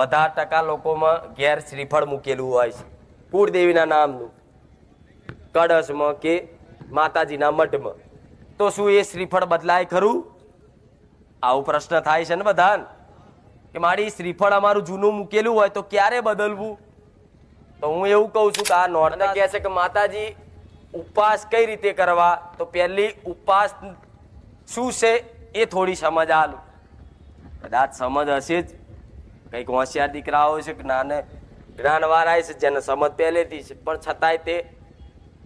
બધા ટકા લોકોમાં ઘેર શ્રીફળ મૂકેલું હોય છે. કુળદેવીના નામનું. કળશમાં કે માતાજીના મઠમાં તો શું એ શ્રીફળ બદલાય ખરું? આવું પ્રશ્ન થાય છે ને બધાને? કે મારી શ્રીફળ અમારું જૂનું મૂકેલું હોય તો ક્યારે બદલવું? તો હું એવું કહું છું કે આ નોર્તા કહે છે કે માતાજી, ઉપવાસ કઈ રીતે કરવા? તો પહેલી ઉપવાસ શું છે એ થોડી સમજ આલું. કદાચ સમજ હશે જ. કંઈક હોશિયાર દીકરાઓ છે જ્ઞાન જ્ઞાનવાળા છે, જેને સમજ પહેલેથી છે, પણ છતાંય તે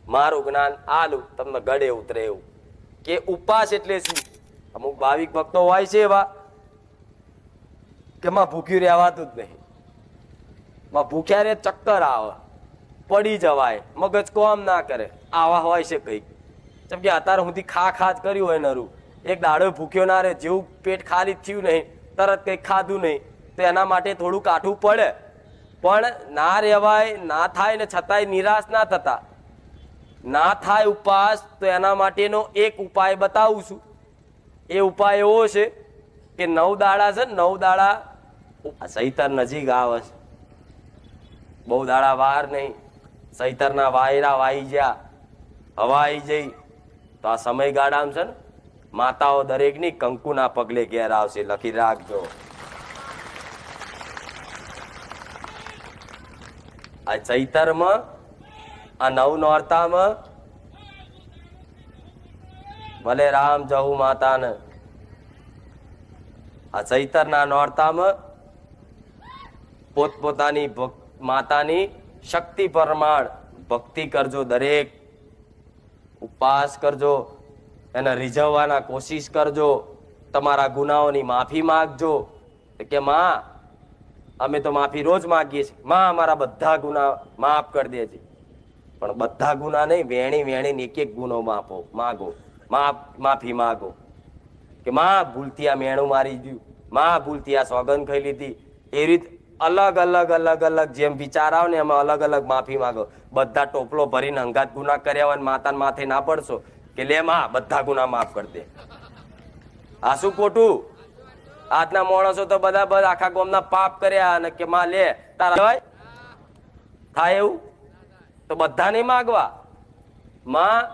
મારું જ્ઞાન આલું, તમને ગળે ઉતરે એવું. કે ઉપવાસ એટલે શું? અમુક ભાવિક ભક્તો હોય છે એવા, કે માં ભૂખ્યું રહેવાતું જ નહીં. માં ભૂખ્યા રે ચક્કર આવે, પડી જવાય, મગજ કોમ ના કરે. આવા હોય છે કંઈક. જેમ કે અત્યારે સુધી ખા ખા જ કર્યું હોય નરું. એક દાડો ભૂખ્યો ના રહે, જેવું પેટ ખાલી થયું નહીં, તરત કંઈક ખાધું નહીં. તો એના માટે થોડું કાઠું પડે. પણ ના રહેવાય, ના થાય ને છતાંય નિરાશ ના થતા. ના થાય ઉપવાસ તો એના માટેનો એક ઉપાય બતાવું છું. એ ઉપાય એવો છે કે નવ દાડા છે નવ દાડા સૈતર નજીક આવે છે. બહુ દાડા વાર નહીં. સૈતરના વાયરા વાઈ ગયા હવા આવી જઈ. તો આ સમયગાળામાં છે ને, માતાઓ દરેકની કંકુના પગલે ઘેર આવશે. લખી રાખજો. આ ચૈતરમાં, આ નવ નોરતામાં ભલે રામ જહુ માતાને, આ ચૈતરના નોરતામાં પોતપોતાની માતાની શક્તિ પ્રમાણ ભક્તિ કરજો, દરેક ઉપવાસ કરજો, એને રીઝવવાના કોશિશ કરજો, તમારા ગુનાઓની માફી માગજો. કે, માં અમે તો માફી રોજ માગીએ છીએ. માં અમારા બધા ગુના માફ કરી દેજે પણ બધા ગુના નહીં, વેણી વેણી એક એક ગુનો માફો માગો. માફ, માફી માગો. કે માં ભૂલથી આ મેણું મારી ગયું. માં ભૂલથી આ સોગંદ ખાઈ લીધી. એ રીત અલગ અલગ અલગ અલગ જેમ વિચાર આવે ને એમાં અલગ અલગ માફી માગો. બધા ટોપલો ભરીને અંગાત ગુના કર્યા હોય માતાને માથે ના પડશો કે લે માં, બધા ગુના માફ કરી દે. આ શું ખોટું? આજના માણસો તો બધા બધા આખા ગામના પાપ કર્યા અને કે માં લે, તારા થાય એવું? તો બધા નહીં માગવા. માં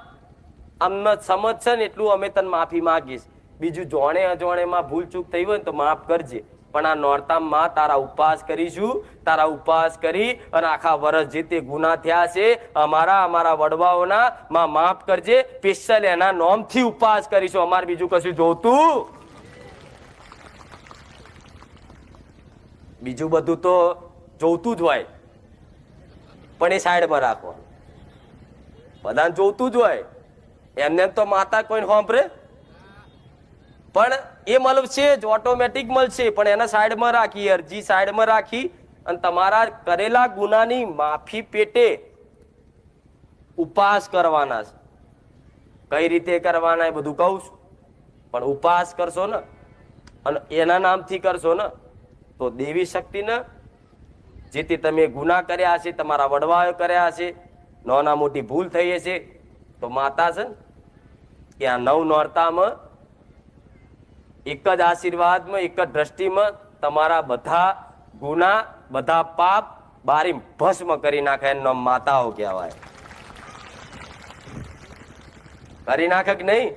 અમને સમજ છે ને એટલું અમે તને માફી માગીશ. બીજું જોણે અજોણેમાં ભૂલ ચૂક થઈ હોય ને તો માફ કરજે. પણ આ નોરતામાં તારા ઉપવાસ કરીશું, તારા ઉપવાસ કરી અને આખા વર્ષ જે તે ગુના થયા છે, અમારા અમારા વડવાઓના, માં માફ કરજે. સ્પેશિયલ એના નોમથી ઉપવાસ કરીશું. અમારે બીજું કશું જોતું બીજું બધું તો જોતું જ હોય. પણ એ સાઈડમાં રાખો. બધાને જોતું જ હોય. એમને તો માતા કોઈ સાંભળે? પણ એ મળશે જ ઓટોમેટિક મળશે. પણ એને સાઈડમાં રાખી, અરજી સાઈડમાં રાખી, અને તમારા કરેલા ગુનાની માફી પેટે ઉપવાસ કરવાના છે. કઈ રીતે કરવાના એ બધું કહું છું. પણ ઉપવાસ કરશો ને, અને એના નામથી કરશો ને તો દેવી શક્તિના જેથી તમે ગુના કર્યા હશે, તમારા વડવાઓ કર્યા હશે, નાના મોટી ભૂલ થઈ હશે, તો માતા છે કે આ નવ નોરતામાં એક જ આશીર્વાદમાં, એક જ દ્રષ્ટિમાં તમારા બધા ગુના બધા પાપ બારી ભસ્મ કરી નાખે એમનો માતાઓ કહેવાય. કરી નાખે કે નહીં?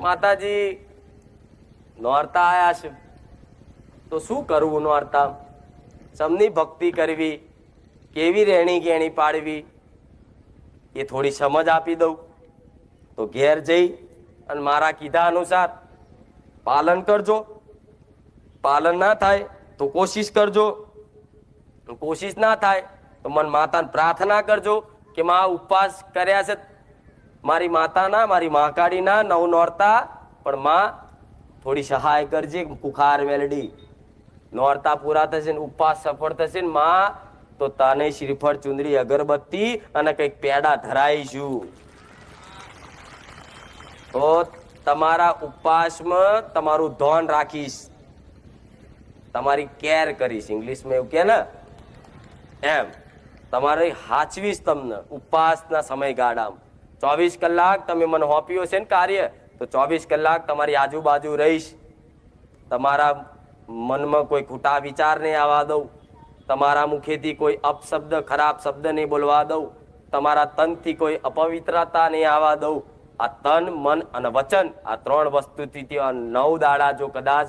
માતાજી નોરતા આયા છે. તો શું કરવું નોરતા સમની ભક્તિ કરવી, કેવી રહેણી ગેણી પાડવી, એ થોડી સમજ આપી દઉં. તો ઘેર જઈ અને મારા કીધા અનુસાર પાલન કરજો. પાલન ના થાય તો કોશિશ કરજો. કોશિશ ના થાય તો મન માતાને પ્રાર્થના કરજો કે માં ઉપવાસ કર્યા છે. મારી માતાના મારી મહાકાળીના નવ નોરતા, પણ માં થોડી સહાય કરજે, કુખાર વેલડી. નોરતા પૂરા થશે ને ઉપવાસ સફળ થશે ને માં, તો તને શ્રીફળ, ચુંદડી, અગરબત્તી અને કંઈક પેડા ધરાઈશું. તો તમારા ઉપવાસમાં તમારું ધોન રાખીશ. તમારી કેર કરીશ. ઇંગ્લિશમાં એવું કે ને? એમ. તમારે હાચવીશ તમને ઉપવાસના સમયગાળામાં. ચોવીસ કલાક તમે મને હોપ્યો છે ને કાર્ય, તો ચોવીસ કલાક તમારી આજુબાજુ રહીશ. તમારા મનમાં કોઈ ખોટા વિચાર નહીં આવવા દઉં. તમારા મુખેથી કોઈ અપશબ્દ, ખરાબ શબ્દ નહીં બોલવા દઉં. તમારા તનથી કોઈ અપવિત્રતા નહીં આવવા દઉં. આ તન, મન અને વચન આ ત્રણ વસ્તુથી નવ દાડા જો કદાચ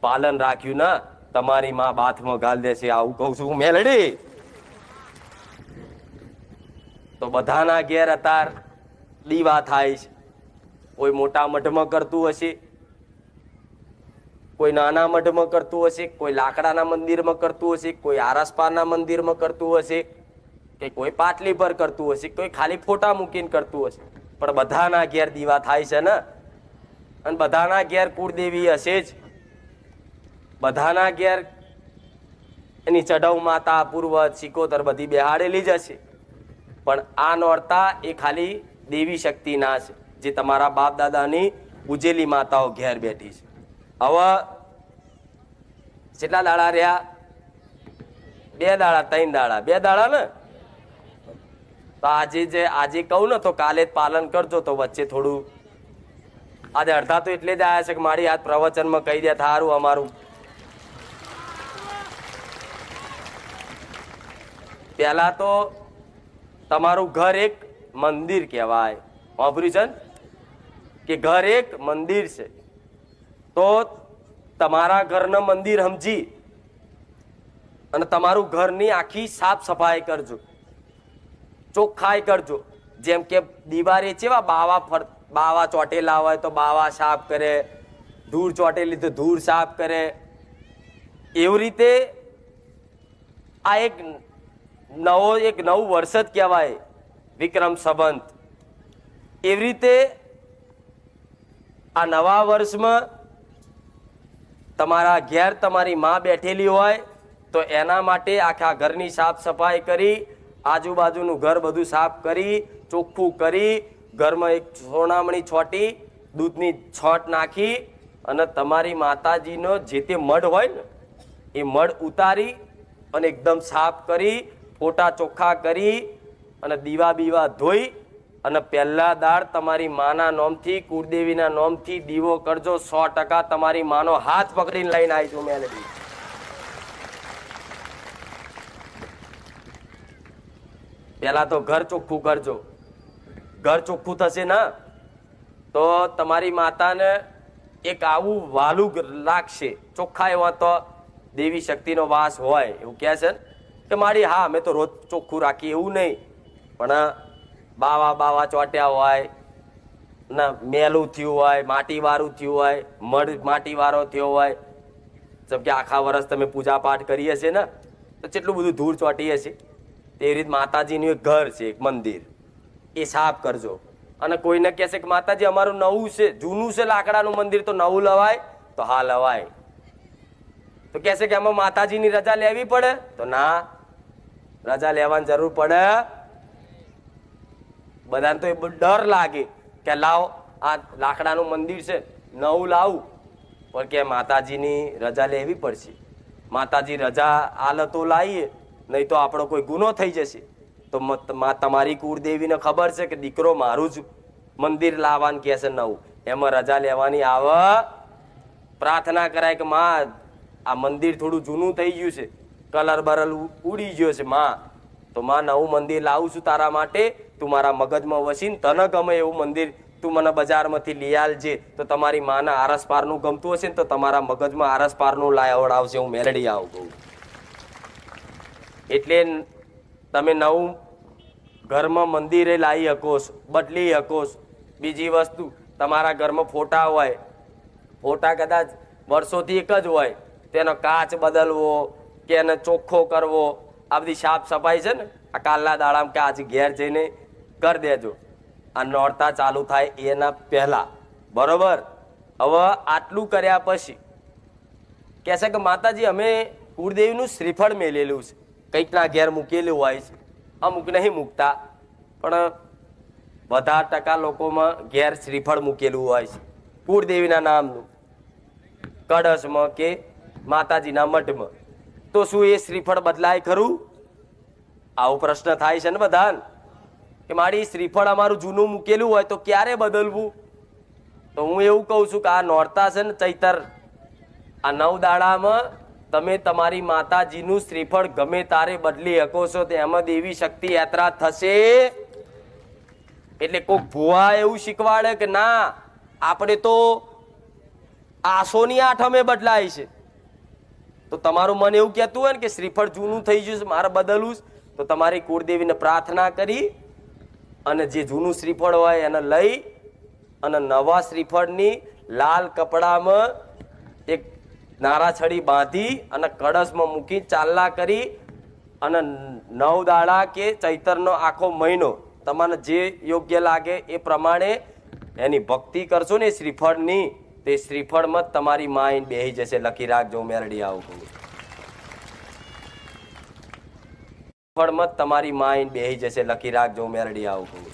પાલન રાખ્યું ના, તમારી માં બાથમાં ગાલ દેશે. આવું કહું છું મેલડી. તો બધાના ઘેર અતાર દીવા થાય છે. કોઈ મોટા મઢમાં કરતું હશે કોઈ નાના મઢમાં કરતું હશે, કોઈ લાકડાના મંદિરમાં કરતું હશે, કોઈ આરસપારના મંદિરમાં કરતું હશે, કે કોઈ પાટલી પર કરતું હશે, કોઈ ખાલી ફોટા મૂકીને કરતું હશે. પણ બધાના ઘેર દીવા થાય છે ને? અને બધાના ઘેર કુળદેવી હશે જ. બધાના ઘેર એની ચઢવ માતા પૂર્વજ સિકોતર બધી બેહાડેલી જ હશે. પણ આ નોરતા એ ખાલી દેવી શક્તિના છે, જે તમારા બાપ દાદાની ઉજેલી માતાઓ ઘેર બેઠી છે. હવે કેટલા દાડા રહ્યા? બે દાડા, ત્રણ દાડા. બે દાડા ને? તો આજે જે, આજે કહું ને, તો કાલે જ પાલન કરજો તો વચ્ચે થોડું. આજે અડધા તો એટલે જ આવ્યા છે કે મારી આ પ્રવચનમાં કહી દે, થારું અમારું. પહેલા તો તમારું ઘર એક મંદિર કહેવાય. વાપર્યું છે કે ઘર એક મંદિર છે. તો તમારા ઘરનું મંદિર સમજી અને તમારું ઘરની આખી સાફ સફાઈ કરજો. ચોખ્ખાઈ કરજો. જેમ કે દિવારે ચેવા બાવા ફર, બાવા ચોટેલા હોય તો બાવા સાફ કરે, ધૂળ ચોટેલી તો ધૂળ સાફ કરે. એવી રીતે આ એક નવો, એક નવું વર્ષ જ કહેવાય વિક્રમ સંબંધ એવી રીતે આ નવા વર્ષમાં તમારા ઘેર તમારી માં બેઠેલી હોય તો એના માટે આખા ઘરની સાફ સફાઈ કરી, આજુબાજુનું ઘર બધું સાફ કરી, ચોખ્ખું કરી, ઘરમાં એક સોનામણી છોટી, દૂધની છોટ નાખી અને તમારી માતાજીનો જે તે મઢ હોય ને, એ મઢ ઉતારી અને એકદમ સાફ કરી, ફોટા ચોખ્ખા કરી અને દીવા બીવા ધોઈ અને પહેલા દાળ તમારી માના નોમથી, કુળદેવીના નોમથી દીવો કરજો. સો ટકા તમારી માનો હાથ પકડીને લઈને આવીશું મેલેડી પહેલા તો ઘર ચોખ્ખું કરજો. ઘર ચોખ્ખું થશે ના, તો તમારી માતાને એક આવું વાલું લાગશે. ચોખ્ખા એવા તો દેવી શક્તિનો વાસ હોય. એવું કહે છે કે મારી, હા, મેં તો રોજ ચોખ્ખું રાખીએ એવું નહીં. પણ બાવા બાવા ચોટ્યા હોય, ના, મેલું થયું હોય, માટીવાળું થયું હોય, મડ માટીવાળો થયો હોય, જેમ કે આખા વર્ષ તમે પૂજા પાઠ કરીએ છીએ ને, તો કેટલું બધું ધૂળ ચોટીએ છીએ. તેવી રીત માતાજીનું એક ઘર છે, એક મંદિર. એ સાફ કરજો. અને કોઈને કહેશે કે માતાજી, અમારું નવું છે, જૂનું છે લાકડાનું મંદિર, તો નવું લવાય? તો હા, લવાય. તો કહેશે કે આમાં માતાજીની રજા લેવી પડે? તો ના. રજા લેવાની જરૂર પડે. બધાને તો એ ડર લાગે કે લાવ, આ લાકડાનું મંદિર છે, નવું લાવું. પણ કે માતાજીની રજા લેવી પડશે. માતાજી રજા આલતો લાવીએ નહીં તો આપણો કોઈ ગુનો થઈ જશે. તો તમારી કુળદેવીને ખબર છે કે દીકરો મારું જ મંદિર લાવવાનું કહે છે નવું. એમાં રજા લેવાની આવ પ્રાર્થના કરાય કે માં, આ મંદિર થોડું જૂનું થઈ ગયું છે. કલર બરલ ઉડી ગયો છે, માં. તો માં, નવું મંદિર લાવું છું તારા માટે. તું મારા મગજમાં વસીને, તને ગમે એવું મંદિર તું મને બજારમાંથી લઈ આલજે. તો તમારી માના આરસપારનું ગમતું હશે ને તો તમારા મગજમાં આરસપારનું લાવડાવશે હું મેલડી આવું કહું. એટલે તમે નવું ઘરમાં મંદિરે લાવી શકો બદલી શકો બીજી વસ્તુ, તમારા ઘરમાં ફોટા હોય, ફોટા કદાચ વર્ષોથી એક જ હોય, તેનો કાચ બદલવો, કે એને ચોખ્ખો કરવો, આ બધી સાફ સફાઈ છે ને, આ કાલના દાડામાં કે આજે ઘેર જઈને કરી દેજો. આ નોરતા ચાલુ થાય એના પહેલાં. બરોબર? હવે આટલું કર્યા પછી કહેશે કે માતાજી, અમે કુળદેવીનું શ્રીફળ મેલેલું છે. કંઈકના ઘેર મૂકેલું હોય છે. અમુક નહીં મૂકતા, પણ વધારે ટકા લોકોમાં ઘેર શ્રીફળ મૂકેલું હોય છે. કુળદેવીના નામનું. કળશમાં કે માતાજીના મઠમાં. તો શું એ શ્રીફળ બદલાય ખરું? આવો પ્રશ્ન થાય છે ને બધાને? કે મારી શ્રીફળ અમારું જૂનું મૂકેલું હોય તો ક્યારે બદલવું? તો હું એવું કહું છું કે આ નોરતા છે ને ચૈતર, આ નવ દાડામાં તમે તમારી માતાજીનું શ્રીફળ ગમે તારે બદલી શકો છો, તો એમાં દેવી શક્તિ યાત્રા થશે. એટલે કોઈ ભુવા એવું શીખવાડે કે ના, આપણે તો આસોની આઠમે બદલાય છે. તો તમારું મન એવું કહેતું હોય ને કે શ્રીફળ જૂનું થઈ ગયું છે, મારે બદલવું તો તમારી કુળદેવીને પ્રાર્થના કરી અને જે જૂનું શ્રીફળ હોય એને લઈ અને નવા શ્રીફળની લાલ કપડામાં એક નારાછડી બાંધી અને કળશમાં મૂકી ચાલના કરી અને નવ દાડા કે ચૈતરનો આખો મહિનો તમને જે યોગ્ય લાગે એ પ્રમાણે એની ભક્તિ કરશો ને શ્રીફળની, તે શ્રીફળમાં તમારી માઇન્ડ બેહી જશે. લખી રાખજો મેરડી આવું જ તમારી માઇન્ડ બેહી જશે. લખી રાખજો મેરડી આવું કહું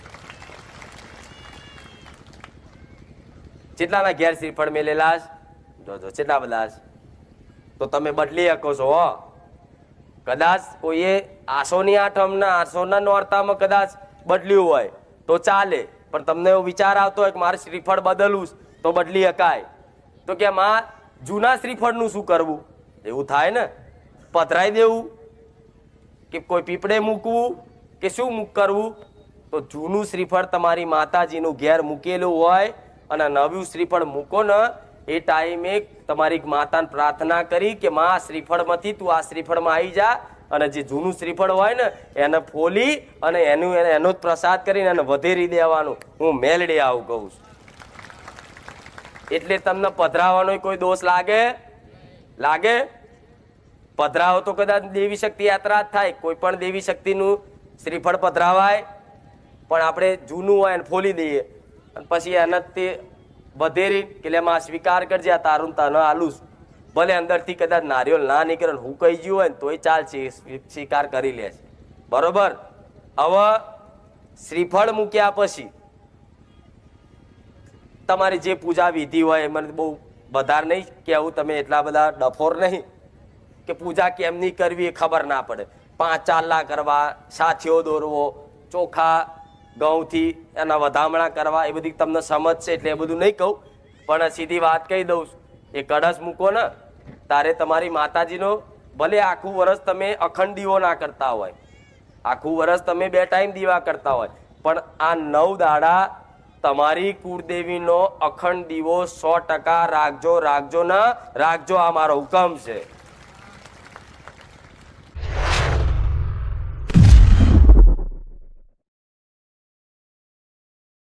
કેટલાના ઘેર શ્રીફળ મેલેલા? જોજો કેટલા બધા તો તમે બદલી શકો છો, હો. કદાચ કોઈએ આસોની આઠમના આસોના નોરતામાં કદાચ બદલ્યું હોય, તો ચાલે. પણ તમને એવો વિચાર આવતો હોય કે મારે શ્રીફળ બદલવું તો બદલી શકાય તો કે માં જૂના શ્રીફળનું શું કરવું? એવું થાય ને? પધરાઈ દેવું. કે કોઈ પીપળે મૂકવું કે શું મૂક કરવું? તો જૂનું શ્રીફળ તમારી માતાજીનું ઘેર મૂકેલું હોય અને નવું શ્રીફળ મૂકો ને, એ ટાઈમે તમારી માતાને પ્રાર્થના કરી કે માં શ્રીફળમાંથી તું આ શ્રીફળમાં આવી જા અને જે જૂનું શ્રીફળ હોય ને, એને ફોલી અને એનું એને- જ પ્રસાદ કરીને એને વધેરી દેવાનું. હું મેલડી આવું કહું છું. એટલે તમને પધરાવાનો કોઈ દોષ લાગે? લાગે? પધરાવો તો કદાચ દેવી શક્તિ યાત્રા જ થાય. કોઈ પણ દેવી શક્તિનું શ્રીફળ પધરાવાય, પણ આપણે જૂનું હોય એને ફોલી દઈએ. અને પછી એને તે વધેરી કે એમાં સ્વીકાર કરજે, આ તારું તને આલું ભલે અંદરથી કદાચ નારિયેળ ના નીકળે હું કહી ગયું હોય ને તોય ચાલશે સ્વીકાર કરી લે છે. બરોબર? હવે શ્રીફળ મૂક્યા પછી તમારી જે પૂજા વિધિ હોય મને બહુ વધારે નહીં કહેવું, તમે એટલા બધા ડફોર નહીં. કે પૂજા કેમની કરવી એ ખબર ના પડે. પાંચ ચાલલા કરવા, સાથીઓ દોરવો, ચોખા, ઘઉંથી એના વધામણા કરવા, એ બધી તમને સમજશે એટલે એ બધું નહીં કહું. પણ સીધી વાત કહી દઉં એ કળશ મૂકો ને, તારે તમારી માતાજીનો ભલે આખું વરસ તમે અખંડ દીવો ના કરતા હોય. આખું વરસ તમે બે ટાઈમ દીવા કરતા હોય. પણ આ નવ દાડા તમારી કુળદેવીનો અખંડ દીવો સો ટકા રાખજો રાખજો ના રાખજો આ મારો હુકમ છે.